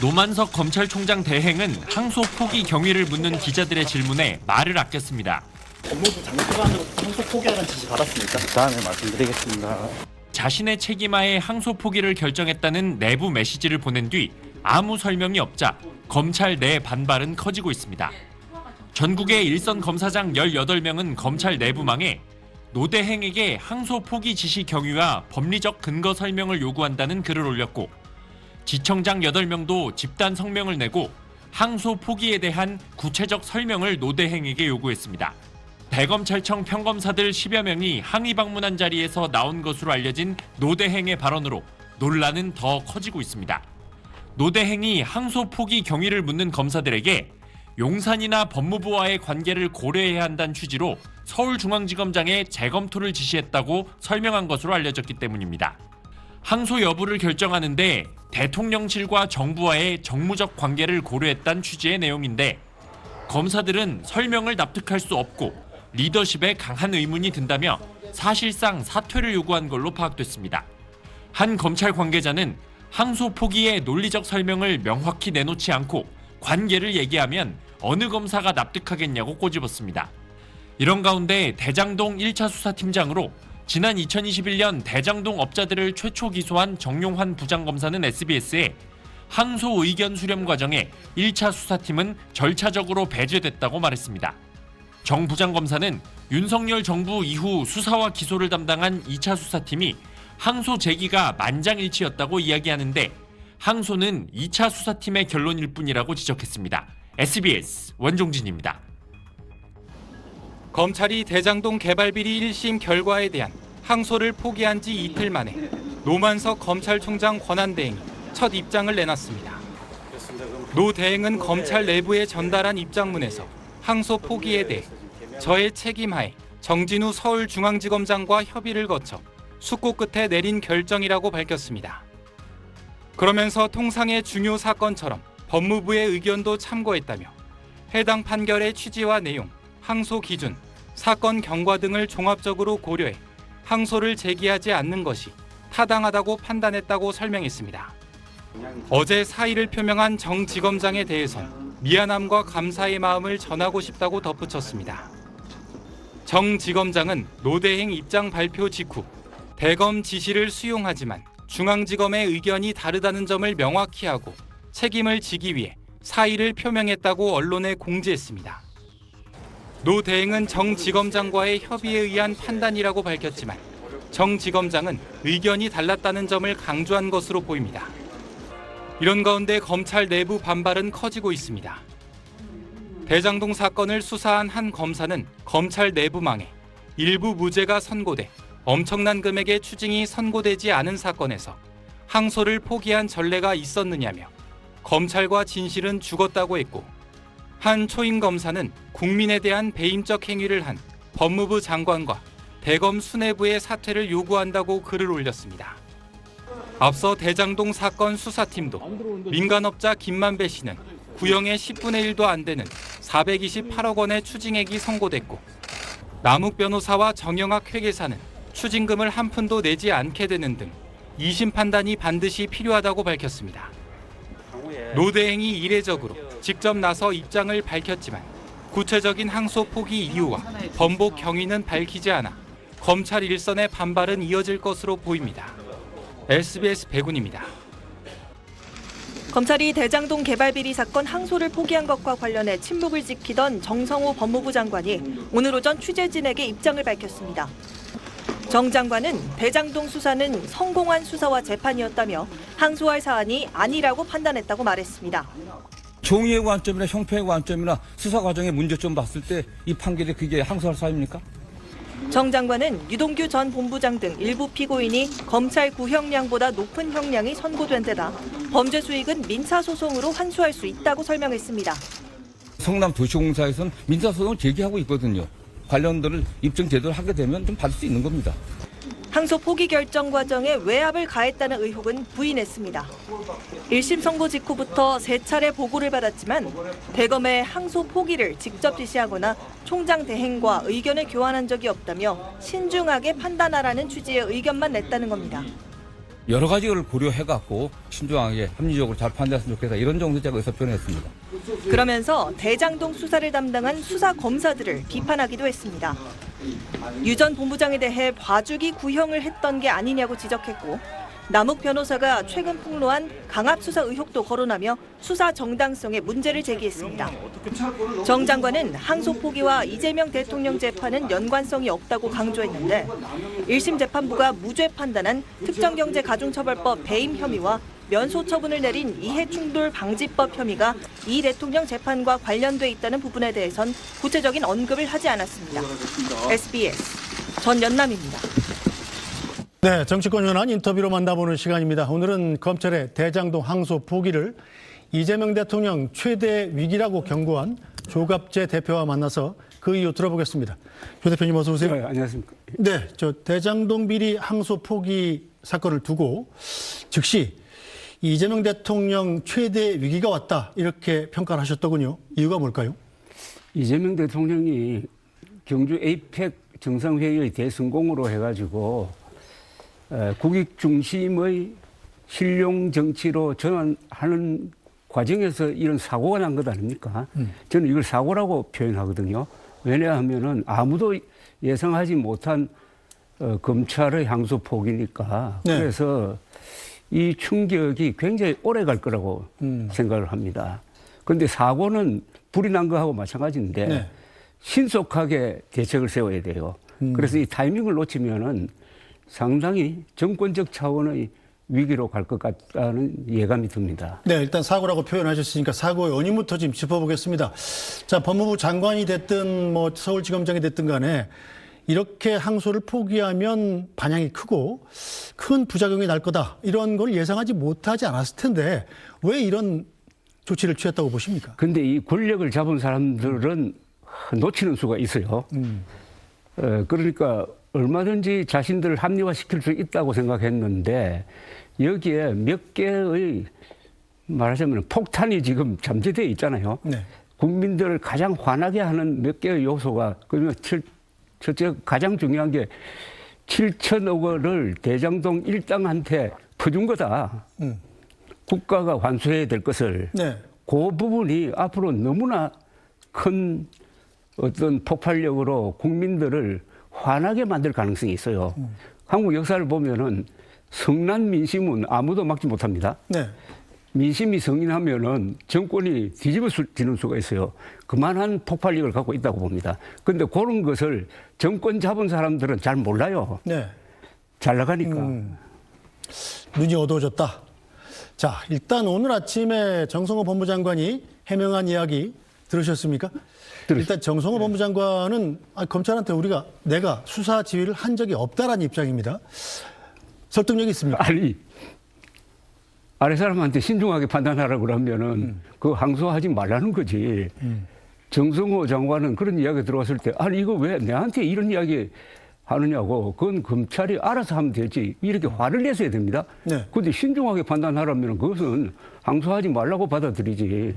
노만석 검찰총장 대행은 항소 포기 경위를 묻는 기자들의 질문에 말을 아꼈습니다. 법무부 장관으로 항소 포기하라는 지시 받았습니까? 다음에 말씀드리겠습니다. 자신의 책임하에 항소 포기를 결정했다는 내부 메시지를 보낸 뒤 아무 설명이 없자 검찰 내 반발은 커지고 있습니다. 전국의 일선 검사장 18명은 검찰 내부망에 노대행에게 항소 포기 지시 경위와 법리적 근거 설명을 요구한다는 글을 올렸고 지청장 8명도 집단 성명을 내고 항소 포기에 대한 구체적 설명을 노대행에게 요구했습니다. 대검찰청 평검사들 10여 명이 항의 방문한 자리에서 나온 것으로 알려진 노대행의 발언으로 논란은 더 커지고 있습니다. 노대행이 항소 포기 경위를 묻는 검사들에게 용산이나 법무부와의 관계를 고려해야 한다는 취지로 서울중앙지검장에 재검토를 지시했다고 설명한 것으로 알려졌기 때문입니다. 항소 여부를 결정하는데 대통령실과 정부와의 정무적 관계를 고려했다는 취지의 내용인데 검사들은 설명을 납득할 수 없고 리더십에 강한 의문이 든다며 사실상 사퇴를 요구한 걸로 파악됐습니다. 한 검찰 관계자는 항소 포기의 논리적 설명을 명확히 내놓지 않고 관계를 얘기하면 어느 검사가 납득하겠냐고 꼬집었습니다. 이런 가운데 대장동 1차 수사팀장으로 지난 2021년 대장동 업자들을 최초 기소한 정용환 부장검사는 SBS에 항소 의견 수렴 과정에 1차 수사팀은 절차적으로 배제됐다고 말했습니다. 정 부장검사는 윤석열 정부 이후 수사와 기소를 담당한 2차 수사팀이 항소 제기가 만장일치였다고 이야기하는데 항소는 2차 수사팀의 결론일 뿐이라고 지적했습니다. SBS 원종진입니다. 검찰이 대장동 개발 비리 1심 결과에 대한 항소를 포기한 지 이틀 만에 노만석 검찰총장 권한대행이 첫 입장을 내놨습니다. 노 대행은 검찰 내부에 전달한 입장문에서 항소 포기에 대해 저의 책임하에 정진우 서울중앙지검장과 협의를 거쳐 숙고 끝에 내린 결정이라고 밝혔습니다. 그러면서 통상의 중요 사건처럼 법무부의 의견도 참고했다며 해당 판결의 취지와 내용, 항소 기준, 사건 경과 등을 종합적으로 고려해 항소를 제기하지 않는 것이 타당하다고 판단했다고 설명했습니다. 어제 사의를 표명한 정 지검장에 대해선 미안함과 감사의 마음을 전하고 싶다고 덧붙였습니다. 정 지검장은 노대행 입장 발표 직후 대검 지시를 수용하지만 중앙지검의 의견이 다르다는 점을 명확히 하고 책임을 지기 위해 사의를 표명했다고 언론에 공지했습니다. 노 대행은 정 지검장과의 협의에 의한 판단이라고 밝혔지만 정 지검장은 의견이 달랐다는 점을 강조한 것으로 보입니다. 이런 가운데 검찰 내부 반발은 커지고 있습니다. 대장동 사건을 수사한 한 검사는 검찰 내부망에 일부 무죄가 선고돼 엄청난 금액의 추징이 선고되지 않은 사건에서 항소를 포기한 전례가 있었느냐며 검찰과 진실은 죽었다고 했고 한 초임 검사는 국민에 대한 배임적 행위를 한 법무부 장관과 대검 수뇌부의 사퇴를 요구한다고 글을 올렸습니다. 앞서 대장동 사건 수사팀도 민간업자 김만배 씨는 구형의 10분의 1도 안 되는 428억 원의 추징액이 선고됐고 남욱 변호사와 정영학 회계사는 추징금을 한 푼도 내지 않게 되는 등 2심 판단이 반드시 필요하다고 밝혔습니다. 노 대행이 이례적으로 직접 나서 입장을 밝혔지만 구체적인 항소 포기 이유와 번복 경위는 밝히지 않아 검찰 일선의 반발은 이어질 것으로 보입니다. SBS 백운입니다. 검찰이 대장동 개발 비리 사건 항소를 포기한 것과 관련해 침묵을 지키던 정성호 법무부 장관이 오늘 오전 취재진에게 입장을 밝혔습니다. 정 장관은 대장동 수사는 성공한 수사와 재판이었다며 항소할 사안이 아니라고 판단했다고 말했습니다. 종이의 관점이나 형평의 관점이나 수사 과정의 문제점 봤을 때 이 판결이 그게 항소할 사유입니까? 정 장관은 유동규 전 본부장 등 일부 피고인이 검찰 구형량보다 높은 형량이 선고된 데다 범죄 수익은 민사 소송으로 환수할 수 있다고 설명했습니다. 성남 도시공사에서는 민사소송을 제기하고 있거든요. 관련들을 입증 제대로 하게 되면 좀 받을 수 있는 겁니다. 항소 포기 결정 과정에 외압을 가했다는 의혹은 부인했습니다. 1심 선고 직후부터 세 차례 보고를 받았지만 대검의 항소 포기를 직접 지시하거나 총장 대행과 의견을 교환한 적이 없다며 신중하게 판단하라는 취지의 의견만 냈다는 겁니다. 여러 가지를 고려해갖고 신중하게 합리적으로 잘 판단했으면 좋겠다 이런 정도 제가 의사 표현했습니다. 그러면서 대장동 수사를 담당한 수사 검사들을 비판하기도 했습니다. 유 전 본부장에 대해 봐주기 구형을 했던 게 아니냐고 지적했고 남욱 변호사가 최근 폭로한 강압 수사 의혹도 거론하며 수사 정당성에 문제를 제기했습니다. 정 장관은 항소 포기와 이재명 대통령 재판은 연관성이 없다고 강조했는데 1심 재판부가 무죄 판단한 특정경제가중처벌법 배임 혐의와 면소 처분을 내린 이해충돌 방지법 혐의가 이 대통령 재판과 관련돼 있다는 부분에 대해선 구체적인 언급을 하지 않았습니다. SBS 전연남입니다. 네, 정치권 현안 인터뷰로 만나보는 시간입니다. 오늘은 검찰의 대장동 항소 포기를 이재명 대통령 최대 위기라고 경고한 조갑재 대표와 만나서 그 이유 들어보겠습니다. 조 대표님 어서 오세요. 네, 안녕하십니까. 네, 저 대장동 비리 항소 포기 사건을 두고 즉시 이재명 대통령 최대 위기가 왔다 이렇게 평가를 하셨더군요. 이유가 뭘까요? 이재명 대통령이 경주 에이펙 정상회의의 대성공으로 해가지고 에, 국익 중심의 실용 정치로 전환하는 과정에서 이런 사고가 난 것 아닙니까? 저는 이걸 사고라고 표현하거든요. 왜냐하면은 아무도 예상하지 못한 어, 검찰의 항소 폭이니까 네. 그래서 이 충격이 굉장히 오래 갈 거라고 음. 생각을 합니다. 그런데 사고는 불이 난 거하고 마찬가지인데 네. 신속하게 대책을 세워야 돼요. 음. 그래서 이 타이밍을 놓치면은 상당히 정권적 차원의 위기로 갈 것 같다는 예감이 듭니다. 네, 일단 사고라고 표현하셨으니까 사고의 원인부터 지금 짚어보겠습니다. 자, 법무부 장관이 됐든 뭐 서울지검장이 됐든 간에 이렇게 항소를 포기하면 반향이 크고 큰 부작용이 날 거다. 이런 걸 예상하지 못하지 않았을 텐데 왜 이런 조치를 취했다고 보십니까? 근데 이 권력을 잡은 사람들은 놓치는 수가 있어요. 어, 그러니까 얼마든지 자신들을 합리화시킬 수 있다고 생각했는데 여기에 몇 개의 말하자면 폭탄이 지금 잠재되어 있잖아요. 네. 국민들을 가장 화나게 하는 몇 개의 요소가 그러면 칠- 첫째 가장 중요한 게 7천억 원을 대장동 일당한테 퍼준 거다. 음. 국가가 환수해야 될 것을 네. 그 부분이 앞으로 너무나 큰 어떤 폭발력으로 국민들을 화나게 만들 가능성이 있어요. 한국 역사를 보면은 성난 민심은 아무도 막지 못합니다. 네. 민심이 성인하면은 정권이 뒤집어 지는 수가 있어요. 그만한 폭발력을 갖고 있다고 봅니다. 근데 그런 것을 정권 잡은 사람들은 잘 몰라요. 네. 잘 나가니까. 눈이 어두워졌다. 자, 일단 오늘 아침에 정성호 법무장관이 해명한 이야기 들으셨습니까? 일단 정성호 법무 장관은 아, 검찰한테 우리가 내가 수사 지휘를 한 적이 없다라는 입장입니다. 설득력이 있습니까? 아니 아래 사람한테 신중하게 판단하라고 그러면은 그 항소하지 말라는 거지. 정성호 장관은 그런 이야기 들어왔을 때 아니 이거 왜 내한테 이런 이야기 하느냐고 그건 검찰이 알아서 하면 되지 이렇게 화를 내서야 됩니다. 네. 근데 신중하게 판단하라면 그것은 항소하지 말라고 받아들이지.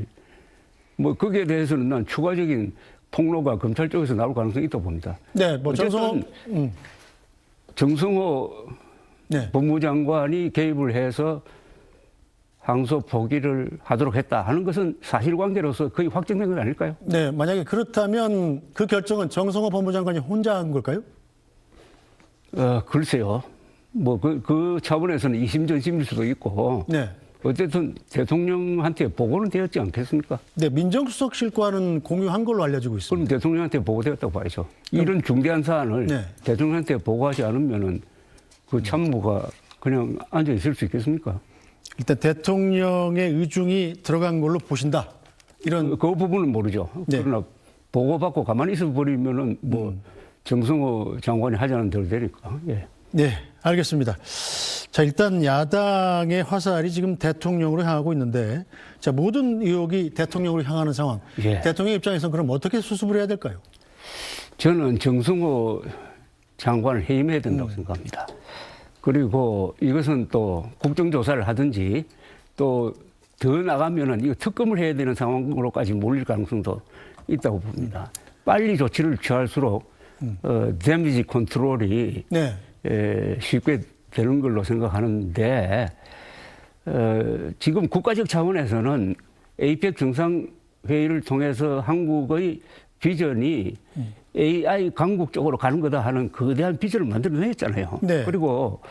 뭐 거기에 대해서는 난 추가적인 폭로가 검찰 쪽에서 나올 가능성이 있다고 봅니다. 네, 뭐 정성호, 어쨌든 음, 정성호 네, 법무장관이 개입을 해서 항소 포기를 하도록 했다 하는 것은 사실관계로서 거의 확정된 건 아닐까요? 네, 만약에 그렇다면 그 결정은 정성호 법무장관이 혼자 한 걸까요? 어, 글쎄요. 뭐, 그, 그 차원에서는 이심전심일 수도 있고, 네, 어쨌든 대통령한테 보고는 되었지 않겠습니까? 네, 민정수석실과는 공유한 걸로 알려지고 그럼 있습니다. 대통령한테 보고되었다고 봐야죠. 이런 중대한 사안을 네. 대통령한테 보고하지 않으면은 그 참모가 그냥 앉아 있을 수 있겠습니까? 일단 대통령의 의중이 들어간 걸로 보신다. 이런 그 부분은 모르죠. 네. 그러나 보고받고 가만히 있어 버리면은 뭐 음. 정성호 장관이 하자는 대로 되니까. 예. 네, 알겠습니다. 자, 일단 야당의 화살이 지금 대통령으로 향하고 있는데, 자, 모든 의혹이 대통령으로 향하는 상황. 예. 대통령 입장에서는 그럼 어떻게 수습을 해야 될까요? 저는 정성호 장관을 해임해야 된다고 생각합니다. 그리고 이것은 또 국정조사를 하든지 또 더 나가면은 이거 특검을 해야 되는 상황으로까지 몰릴 가능성도 있다고 봅니다. 빨리 조치를 취할수록 어, 데미지 컨트롤이 네. 에, 쉽게 되는 걸로 생각하는데 어, 지금 국가적 차원에서는 APEC 정상회의를 통해서 한국의 비전이 AI 강국 쪽으로 가는 거다 하는 거대한 비전을 만들어냈잖아요. 네. 그리고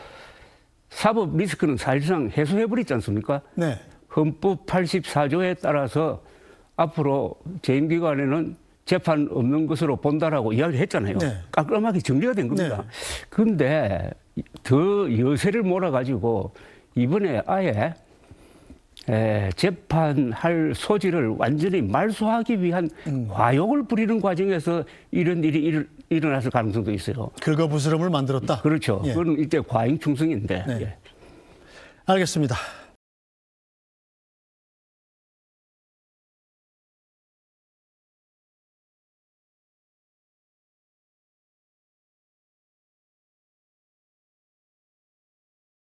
사법 리스크는 사실상 해소해버렸지 않습니까? 네. 헌법 84조에 따라서 앞으로 재임기관에는 재판 없는 것으로 본다라고 이야기를 했잖아요. 네. 깔끔하게 정리가 된 겁니다. 네. 그런데 더 여세를 몰아가지고 이번에 아예 에, 재판할 소지를 완전히 말소하기 위한 음. 과욕을 부리는 과정에서 이런 일이 일, 일어났을 가능성도 있어요. 긁어부스럼을 만들었다. 그렇죠. 예. 그건 이때 과잉 충성인데. 네. 예. 알겠습니다.